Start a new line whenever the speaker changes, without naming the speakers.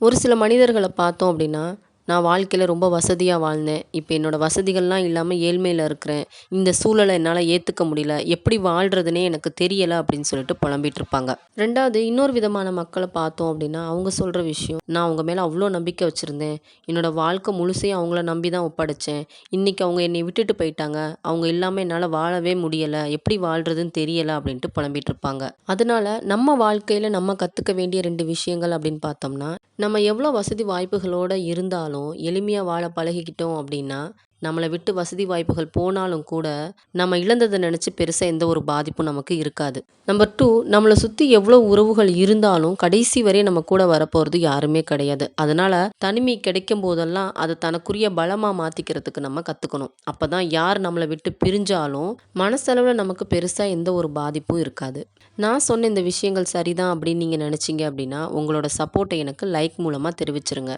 ஒரு சில மனிதர்களை பார்த்தோம் அப்படின்னா நான் வாழ்க்கையில் ரொம்ப வசதியாக வாழ்ந்தேன். இப்போ என்னோடய வசதிகள்லாம் இல்லாமல் ஏழ்மையில் இருக்கிறேன். இந்த சூழலை என்னால் ஏற்றுக்க முடியல. எப்படி வாழ்கிறதுனே எனக்கு தெரியலை அப்படின்னு சொல்லிட்டு புலம்பிட்டு இருப்பாங்க. ரெண்டாவது இன்னொரு விதமான மக்களை பார்த்தோம் அப்படின்னா அவங்க சொல்கிற விஷயம் நான் அவங்க மேலே அவ்வளோ நம்பிக்கை வச்சுருந்தேன். என்னோடய வாழ்க்கை முழுசையும் அவங்கள நம்பி தான் ஒப்படைச்சேன். இன்றைக்கி அவங்க என்னை விட்டுட்டு போயிட்டாங்க. அவங்க இல்லாமல் என்னால் வாழவே முடியலை. எப்படி வாழ்கிறதுன்னு தெரியலை அப்படின்ட்டு புலம்பிட்டு இருப்பாங்க. அதனால் நம்ம வாழ்க்கையில் நம்ம கற்றுக்க வேண்டிய ரெண்டு விஷயங்கள் அப்படின்னு பார்த்தோம்னா நம்ம எவ்வளோ வசதி வாய்ப்புகளோடு இருந்தாலும் எளிமையாக வாழ பழகிக்கிட்டோம் அப்படின்னா நம்மளை விட்டு வசதி வாய்ப்புகள் போனாலும் கூட நம்ம இழந்ததை நினச்சி பெருசாக எந்த ஒரு பாதிப்பும் நமக்கு இருக்காது. நம்பர் டூ நம்மளை சுற்றி எவ்வளோ உறவுகள் இருந்தாலும் கடைசி வரை நம்ம கூட வரப்போகிறது யாருமே கிடையாது. அதனால் தனிமை கிடைக்கும் போதெல்லாம் அதை தனக்குரிய பலமாக மாற்றிக்கிறதுக்கு நம்ம கற்றுக்கணும் அப்போ தான் யார் நம்மளை விட்டு பிரிஞ்சாலும் மனசளவில் நமக்கு பெருசாக எந்த ஒரு பாதிப்பும் இருக்காது. நான் சொன்ன இந்த விஷயங்கள் சரிதான் அப்படின்னு நீங்கள் நினச்சிங்க அப்படின்னா உங்களோட சப்போர்ட்டை எனக்கு லைக் மூலமாக தெரிவிச்சிருங்க.